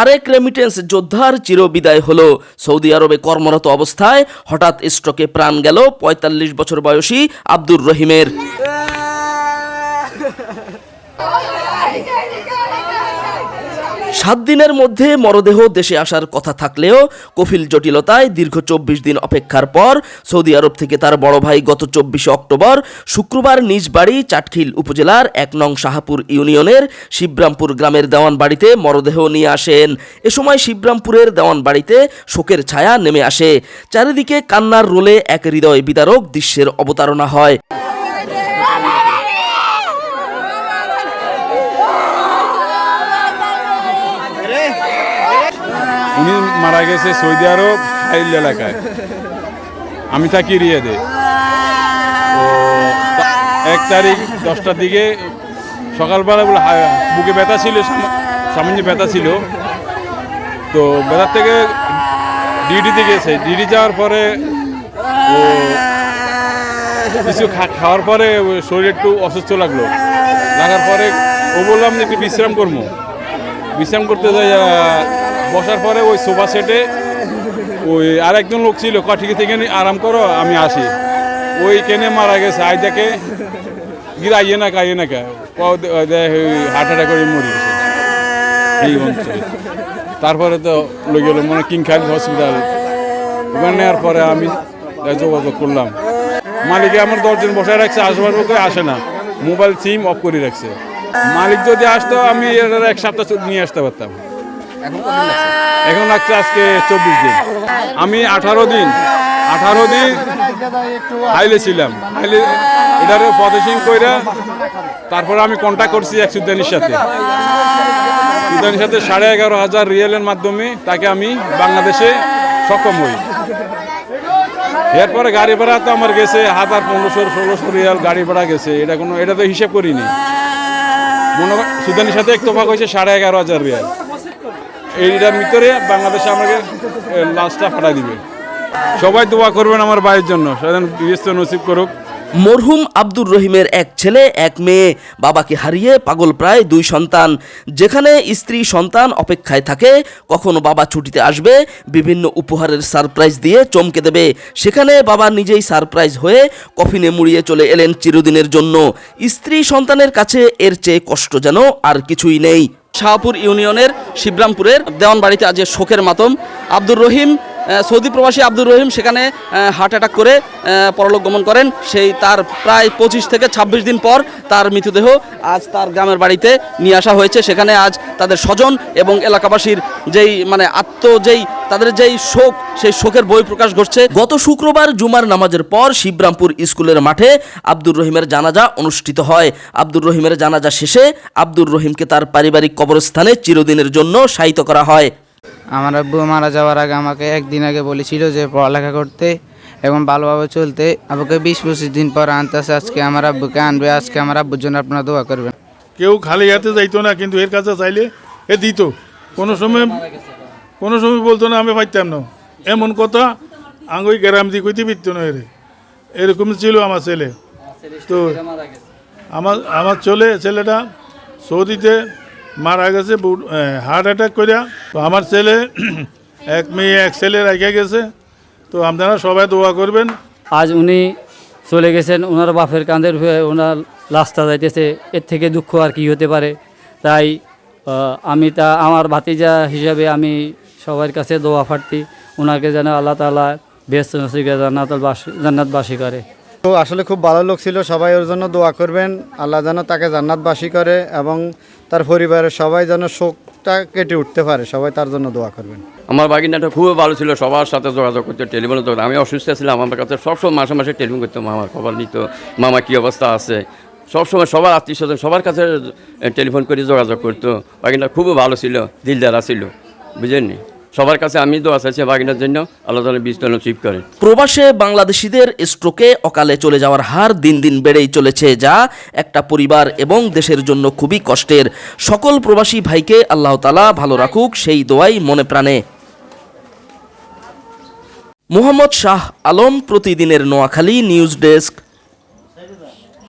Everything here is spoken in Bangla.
আরেক রেমিটেন্স যোদ্ধার চিরবিদায় হল সৌদি আরবে কর্মরত অবস্থায় হঠাৎ স্ট্রোকে প্রাণ গেল ৪৫ বছর বয়সী আব্দুর রহিমের সাত দিনের মধ্যে মরদেহ দেশে আসার কথা থাকলেও কফিল জটিলতায় দীর্ঘ চব্বিশ দিন অপেক্ষার পর সৌদি আরব থেকে তার বড় ভাই গত চব্বিশে অক্টোবর শুক্রবার নিজ বাড়ি চাটখিল উপজেলার এক নং শাহাপুর ইউনিয়নের শিবরামপুর গ্রামের দেওয়ান বাড়িতে মরদেহ নিয়ে আসেন। এ সময় শিবরামপুরের দেওয়ান বাড়িতে শোকের ছায়া নেমে আসে। চারিদিকে কান্নার রোলে এক হৃদয় বিদারক দৃশ্যের অবতারণা হয়। উনি মারা গেছে সৌদি আরব হাইল এলাকায়। আমি থাকি রিয়াদে এক তারিখ দশটার দিকে সকালবেলা বলে বুকে ব্যথা ছিল, সামা- সামান্য ব্যথা ছিল। তো ব্যথার থেকে ডিউটিতে গেছে। ডিউটি যাওয়ার পরে ও কিছু খাওয়ার পরে শরীর একটু অসুস্থ লাগল। লাগার পরে ও বললাম যে, একটু বিশ্রাম করব বিশ্রাম করতে যাই বসার পরে ওই সোফা সেটে ওই আর একজন লোক ছিল ক থেকে আরাম করো, আমি আসি। ওই কেনে মারা গেছে আই দেখে গিয়ে না কাইয়ে না কে হার্ট অ্যাটাক করে মরে গেছে। এই অঞ্চলে তারপরে তো লোক গেল মানে কিং খালিদ হসপিটাল। ওখানে নেওয়ার পরে আমি যোগাযোগ করলাম। মালিকে আমার দশজন বসায় রাখছে, আসবার করে আসে না। মোবাইল সিম অফ করে রাখছে। মালিক যদি আসতো, আমি এক সপ্তাহ নিয়ে আসতে পারতাম। এখন লাগছে আজকে চব্বিশ দিন। আমি আঠারো দিন আঠারো দিন হাইলে ছিলাম। হাইলে এটারে প্রসেসিং কইরা তারপরে আমি কন্ট্যাক্ট করছি এক সুদানির সাথে। সুদানির সাথে সাড়ে এগারো হাজার রিয়েলের মাধ্যমে তাকে আমি বাংলাদেশে সক্ষম হই। এরপরে গাড়ি ভাড়া তো আমার গেছে, হাজার পনেরোশো, ষোলোশো রিয়াল গাড়ি ভাড়া গেছে। এটা কোনো এটা তো হিসেব করিনি। মনে সুদানির সাথে এক তোফা হয়েছে সাড়ে এগারো হাজার রিয়াল। এইটার ভিতরে বাংলাদেশে আমাকে লাশটা ফাটা দিবে। সবাই দোয়া করবেন আমার ভাইয়ের জন্য। নসিব করুক। মরহুম আব্দুর রহিমের এক ছেলে, এক মেয়ে, বাবাকে হারিয়ে পাগল প্রায় দুই সন্তান। যেখানে স্ত্রী সন্তান অপেক্ষায় থাকে, কখনো বাবা ছুটিতে আসবে, বিভিন্ন উপহারের সারপ্রাইজ দিয়ে চমকে দেবে। সেখানে বাবা নিজেই সারপ্রাইজ হয়ে কফিনে মুড়িয়ে চলে এলেন চিরদিনের জন্য। স্ত্রী সন্তানের কাছে এর চেয়ে কষ্ট যেন আর কিছুই নেই। শাহপুর ইউনিয়নের শিবরামপুরের দেওয়ান বাড়িতে আজ শোকের মাতম। আব্দুর রহিম সৌদি প্রবাসী আব্দুর রহিম সেখানে হার্ট অ্যাটাক করে পরলোক গমন করেন। সেই তার প্রায় পঁচিশ থেকে ২৬ দিন পর তার মৃতদেহ আজ তার গ্রামের বাড়িতে নিয়ে আসা হয়েছে। সেখানে আজ তাদের স্বজন এবং এলাকাবাসীর যেই মানে আত্ম যেই, তাদের যেই শোক, সেই শোকের বই প্রকাশ ঘটছে। গত শুক্রবার জুমার নামাজের পর শিবরামপুর স্কুলের মাঠে আব্দুর রহিমের জানাজা অনুষ্ঠিত হয়। আব্দুর রহিমের জানাজা শেষে আব্দুর রহিমকে তার পারিবারিক কবরস্থানে চিরদিনের জন্য শায়িত করা হয়। আমার আব্বু মারা যাওয়ার আগে আমাকে একদিন আগে বলেছিল যে পড়ালেখা করতে এবং ভালোভাবে চলতে। আব্বুকে বিশ পঁচিশ দিন পর আনতেছে, আজকে আমার আব্বুকে আনবে, আজকে আমার আব্বুর জন্য আপনারা দোয়া করবেন। কেউ খালি হাতে যাইতো না, কিন্তু এর কাছে চাইলে এ দিত। কোনো সময় কোনো সময় বলতো না, আমি পাইতাম না। এমন কথা আঙ্গুই গ্রাম দিয়ে কইতে পারতো না এর। এরকম ছিল আমার ছেলে। তো আমার আমার ছেলে, ছেলেটা সৌদিতে মারা গেছে হার্ট অ্যাটাক করিয়া তো আমার ছেলে এক মেয়ে এক ছেলে রেখে গেছে। তো আপনারা সবাই দোয়া করবেন। আজ উনি চলে গেছেন ওনার বাপের কাঁধের হয়ে ওনার লাশটা যাইতেছে। এর থেকে দুঃখ আর কি হতে পারে? তাই আমি তা আমার ভাতিজা হিসাবে আমি সবার কাছে দোয়া ফাটতি ওনাকে যেন আল্লাহ তালা বেশ নসিকে জান্নাত জান্নাতবাসী করে। তো আসলে খুব ভালো লোক ছিল সবাই ওর জন্য দোয়া করবেন। আল্লাহ যেন তাকে জান্নাতবাসী করে এবং তার পরিবারের সবাই যেন শোকটা কেটে উঠতে পারে, সবাই তার জন্য দোয়া করবেন। আমার বাগিনাটা খুবই ভালো ছিল, সবার সাথে যোগাযোগ করতে, টেলিফোনে তো আমি অসুস্থ ছিলাম, আমার কাছে সবসময় মাসে মাসে টেলিফোন করতো মামার খবর নিত, মামা কী অবস্থা আছে? সবসময় সবার আত্মীয় স্বজন, সবার কাছে টেলিফোন করে যোগাযোগ করতো। বাগিনা খুবই ভালো ছিল, দিলদারা ছিল, বুঝেননি? সবার কাছে আমি দোয়া চাইছি বাগিনার জন্য। আল্লাহ তালা বীজ নসিব করেন প্রবাসে বাংলাদেশিদের স্ট্রোকে অকালে চলে যাওয়ার হার দিন দিন বেড়েই চলেছে, যা একটা পরিবার এবং দেশের জন্য খুবই কষ্টের। সকল প্রবাসী ভাইকে আল্লাহ তালা ভালো রাখুক, সেই দোয়াই মনে প্রাণে। মোহাম্মদ শাহ আলম প্রতিদিনের নোয়াখালী নিউজ ডেস্ক।